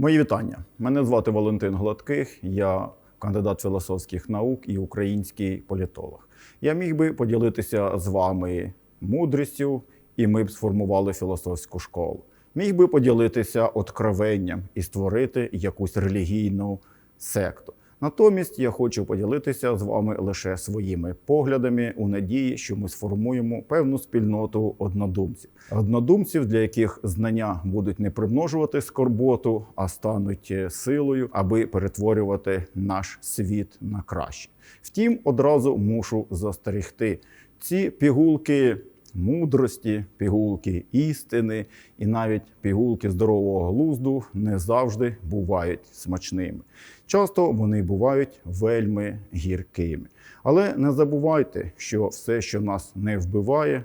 Мої вітання. Мене звати Валентин Гладких, я кандидат філософських наук і український політолог. Я міг би поділитися з вами мудрістю, і ми б сформували філософську школу. Міг би поділитися откровенням і створити якусь релігійну секту. Натомість я хочу поділитися з вами лише своїми поглядами у надії, що ми сформуємо певну спільноту однодумців. Однодумців, для яких знання будуть не примножувати скорботу, а стануть е, силою, аби перетворювати наш світ на краще. Втім, одразу мушу застерегти ці пігулки мудрості, пігулки істини і навіть пігулки здорового глузду не завжди бувають смачними. Часто вони бувають вельми гіркими. Але не забувайте, що все, що нас не вбиває,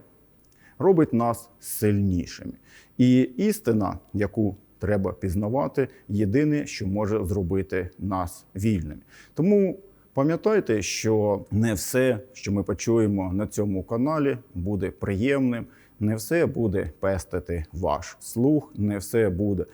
робить нас сильнішими. І істина, яку треба пізнавати, єдине, що може зробити нас вільними. Тому пам'ятайте, що не все, що ми почуємо на цьому каналі, буде приємним, не все буде пестити ваш слух, не все буде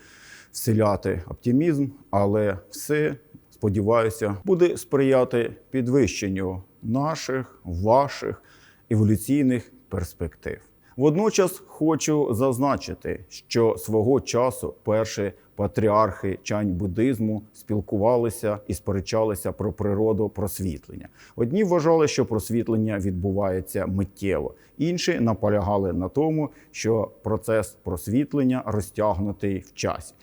вселяти оптимізм, але все, сподіваюся, буде сприяти підвищенню наших, ваших еволюційних перспектив. Водночас хочу зазначити, що свого часу перші патріархи чань буддизму спілкувалися і сперечалися про природу просвітлення. Одні вважали, що просвітлення відбувається миттєво, інші наполягали на тому, що процес просвітлення розтягнутий в часі.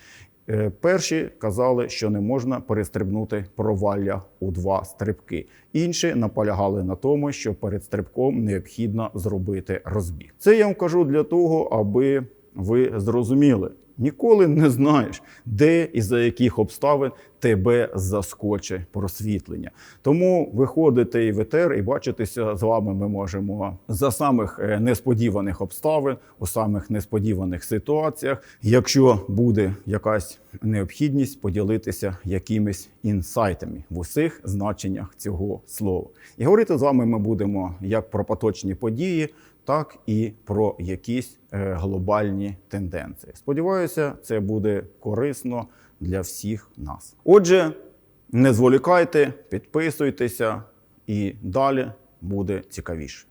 Е, Перші казали, що не можна перестрибнути провалля у два стрибки. Інші наполягали на тому, що перед стрибком необхідно зробити розбіг. Це я вам кажу для того, аби ви зрозуміли. Ніколи не знаєш, де і за яких обставин тебе заскоче просвітлення. Тому виходите і в етер, і бачитися з вами ми можемо за самих е, несподіваних обставин, у самих несподіваних ситуаціях. Якщо буде якась необхідність поділитися якимись інсайтами в усіх значеннях цього слова. І говорити з вами ми будемо як про поточні події, так і про якісь е, глобальні тенденції. Сподіваюся, це буде корисно для всіх нас. Отже, не зволікайте, підписуйтеся, і далі буде цікавіше.